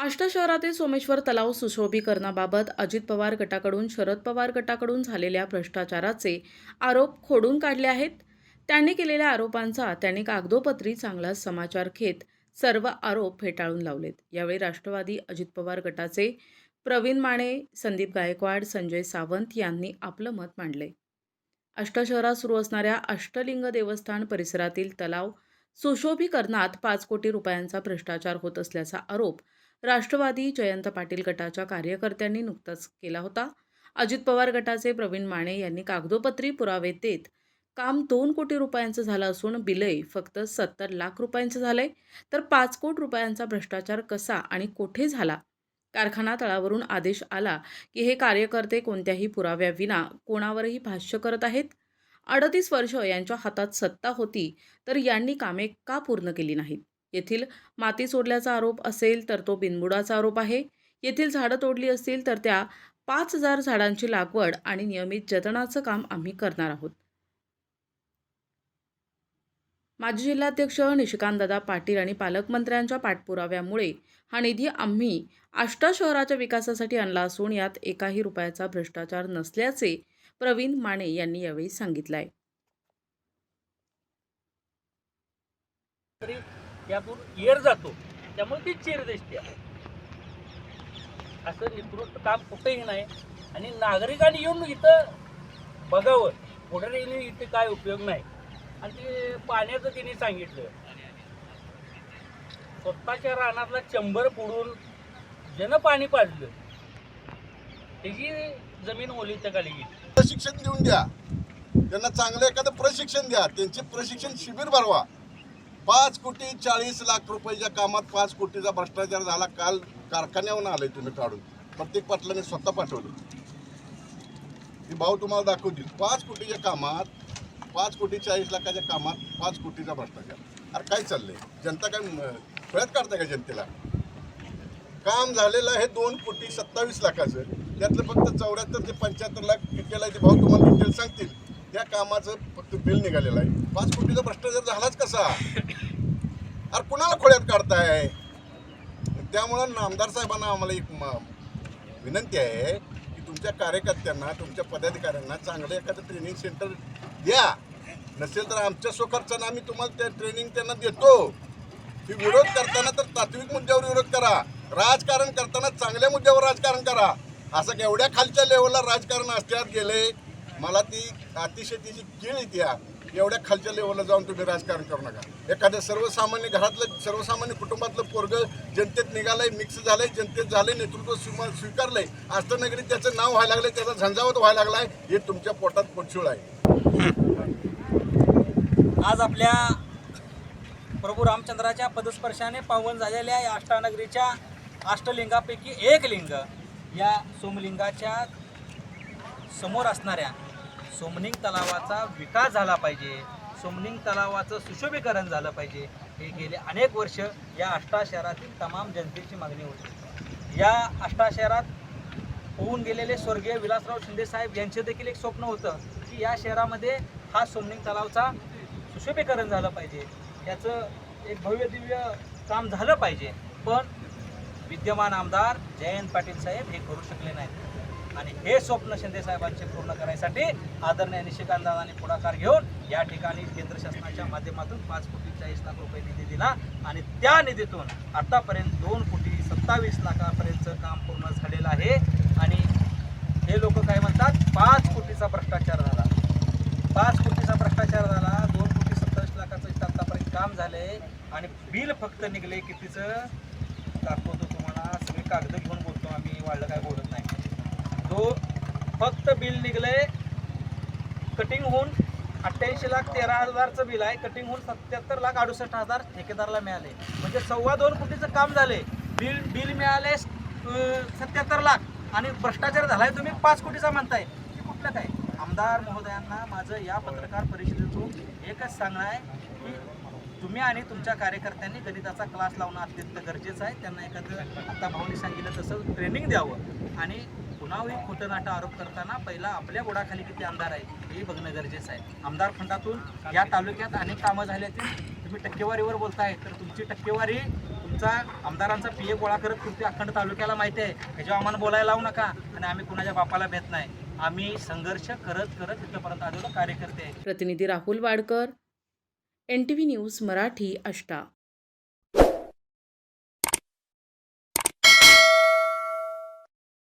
आष्टा शहरातील सोमेश्वर तलाव सुशोभीकरणाबाबत अजित पवार गटाकडून शरद पवार गटाकडून झालेल्या भ्रष्टाचाराचे आरोप खोडून काढले आहेत. त्यांनी केलेल्या आरोपांचा त्यांनी कागदोपत्री चांगला समाचार घेत सर्व आरोप फेटाळून लावलेत. यावेळी राष्ट्रवादी अजित पवार गटाचे प्रवीण माने संदीप गायकवाड संजय सावंत यांनी आपलं मत मांडले. अष्टशहरात सुरू असणाऱ्या अष्टलिंग देवस्थान परिसरातील तलाव सुशोभीकरणात पाच कोटी रुपयांचा भ्रष्टाचार होत असल्याचा आरोप राष्ट्रवादी जयंत पाटील गटाच्या कार्यकर्त्यांनी नुकताच केला होता. अजित पवार गटाचे प्रवीण माने यांनी कागदोपत्री पुरावे देत काम दोन कोटी रुपयांचं झालं असून बिलय फक्त सत्तर लाख रुपयांचं झालंय. तर पाच कोटी रुपयांचा भ्रष्टाचार कसा आणि कोठे झाला? कारखाना तळावरून आदेश आला की हे कार्यकर्ते कोणत्याही पुराव्याविना कोणावरही भाष्य करत आहेत? अडतीस वर्ष यांच्या हातात सत्ता होती तर यांनी कामे का पूर्ण केली नाहीत? येथील माती सोडल्याचा आरोप असेल तर तो बिनबुडाचा आरोप आहे. येथील झाडं तोडली असतील तर त्या पाच हजार झाडांची लागवड आणि नियमित जतनाचं काम आम्ही करणार आहोत. माजी जिल्हाध्यक्ष निशिकांतदादा पाटील आणि पालकमंत्र्यांच्या पाठपुराव्यामुळे हा निधी आम्ही आष्टा शहराच्या विकासासाठी आणला असून यात एकाही रुपयाचा भ्रष्टाचार नसल्याचे प्रवीण माने यांनी यावेळी सांगितलं आहे त्यातून येर जातो. त्यामुळे ती चीर दिसते. असं निकृष्ट काम कुठेही नाही. आणि नागरिकांनी येऊन इथं बघावं. पुढाऱ्यांनी इथे काय उपयोग नाही. आणि ते पाण्याचं तिने सांगितलं. स्वतःच्या रानातला चंबर पुढून ज्यानं पाणी पाजलं त्याची जमीन ओलीच्या खाली गेली. प्रशिक्षण देऊन द्या. त्यांना चांगलं एखादं प्रशिक्षण द्या. त्यांचे प्रशिक्षण शिबिर भरवा. पाच कोटी चाळीस लाख रुपयाच्या कामात पाच कोटीचा भ्रष्टाचार झाला. काल कारखान्यावरून आले तुम्ही काढून. प्रत्येक पाटलाने स्वतः पाठवलं. ती भाऊ तुम्हाला दाखवतील. पाच कोटीच्या कामात पाच कोटी चाळीस लाखाच्या कामात पाच कोटीचा भ्रष्टाचार. अरे काय चाललंय? जनता काय म- काढता का जनतेला? काम झालेलं आहे दोन कोटी सत्तावीस लाखाचं. त्यातलं फक्त चौऱ्याहत्तर ते पंच्याहत्तर लाख कितीला आहे ते भाऊ तुम्हाला डिटेल सांगतील. त्या कामाचं फक्त बिल निघालेलं आहे. पाच कोटीचा भ्रष्टाचार झालाच कसा? अरे कुणाला खोळ्यात काढताय? त्यामुळं आमदार साहेबांना आम्हाला एक विनंती आहे की तुमच्या कार्यकर्त्यांना तुमच्या पदाधिकाऱ्यांना चांगलं एखादं ट्रेनिंग सेंटर द्या. नसेल तर आमच्या स्वखर्चानं आम्ही तुम्हाला त्या ट्रेनिंग त्यांना देतो. की विरोध करताना तर तात्विक मुद्द्यावर विरोध करा. राजकारण करताना चांगल्या मुद्द्यावर राजकारण करा. असं एवढ्या खालच्या लेवलला राजकारण असत्यात गेले. मला ती अतिशय तिची कीळ येते एवढ्या खालच्या लेवलला जाऊन तुम्ही राजकारण करू नका. एखाद्या सर्वसामान्य घरातलं सर्वसामान्य कुटुंबातलं पोरग जनतेत निघालंय मिक्स झालंय जनतेत झालंय नेतृत्व स्वीमा- स्वीकारलंय अष्टनगरीत त्याचं नाव व्हायला लागलंय त्याचा झंझावत व्हायला लागलाय हे तुमच्या पोटात पोटशूळ आहे? आज आपल्या प्रभू रामचंद्राच्या पदस्पर्शाने पावन झालेल्या या अष्टानगरीच्या अष्टलिंगापैकी एक लिंग या सोमलिंगाच्या समोर असणाऱ्या सोमनिंग तलावाचा विकास झाला पाहिजे. सोमनिंग तलावाचं सुशोभीकरण झालं पाहिजे. हे गेले अनेक वर्ष या आष्टा शहरातील तमाम जनतेची मागणी होती. या आष्टा शहरात होऊन गेलेले स्वर्गीय विलासराव शिंदे साहेब यांचे देखील एक स्वप्न होतं की या शहरामध्ये हा सोमनिंग तलावचा सुशोभीकरण झालं पाहिजे. याचं एक भव्य दिव्य काम झालं पाहिजे. पण विद्यमान आमदार जयंत पाटील साहेब हे करू शकले नाहीत. आणि हे स्वप्न शिंदे साहेबांचे पूर्ण करण्यासाठी आदरणीय निशिकांतदादांनी पुढाकार घेऊन या ठिकाणी केंद्र शासनाच्या माध्यमातून पाच कोटी चाळीस लाख रुपये निधी दिला आणि त्या निधीतून आतापर्यंत दोन कोटी सत्तावीस लाखापर्यंतचं काम पूर्ण झालेलं आहे. आणि हे लोक काय म्हणतात? पाच कोटीचा भ्रष्टाचार झाला. पाच कोटीचा भ्रष्टाचार झाला दोन कोटी सत्तावीस लाखाचं आतापर्यंत काम झालंय आणि बिल फक्त निघले कितीचं? दाखवतो तुम्हाला. सगळे कागद घेऊन बोलतो आम्ही वाढलं काय बोलत नाही. तो फक्त बिल निघलंय. कटिंग होऊन अठ्ठ्याऐंशी लाख तेरा हजारचं बिल आहे. कटिंग होऊन सत्याहत्तर लाख अडुसष्ट हजार ठेकेदाराला मिळाले. म्हणजे सव्वा दोन कोटीचं काम झाले. बिल बिल मिळाले सत्याहत्तर लाख. आणि भ्रष्टाचार झालाय तुम्ही पाच कोटीचा म्हणताय. की कुठलं काय? आमदार महोदयांना माझं या पत्रकार परिषदेतून एकच सांगणं आहे की तुम्ही आणि तुमच्या कार्यकर्त्यांनी गणिताचा क्लास लावणं अत्यंत गरजेचं आहे. त्यांना एखादं आता भाऊनी सांगितलं तसं ट्रेनिंग द्यावं. आणि कुणावरही खोटं नाटं आरोप करताना पहिला आपल्या बुडाखाली किती आमदार आहे हे बघणं गरजेचं आहे. आमदार फंडातून या तालुक्यात अनेक कामं झाल्यातील तुम्ही टक्केवारीवर बोलताय तर तुमची टक्केवारी तुमचा आमदारांचा पी ए गोळा करत फिरतोय अखंड तालुक्याला माहिती आहे. ह्याच्यावर आम्हाला बोलायला लावू नका आणि आम्ही कुणाच्या बापाला भेट नाही. आम्ही संघर्ष करत करत इथंपर्यंत आलेलो कार्यकर्ते. प्रतिनिधी Rahul Wadkar N T V news Marathi Ashta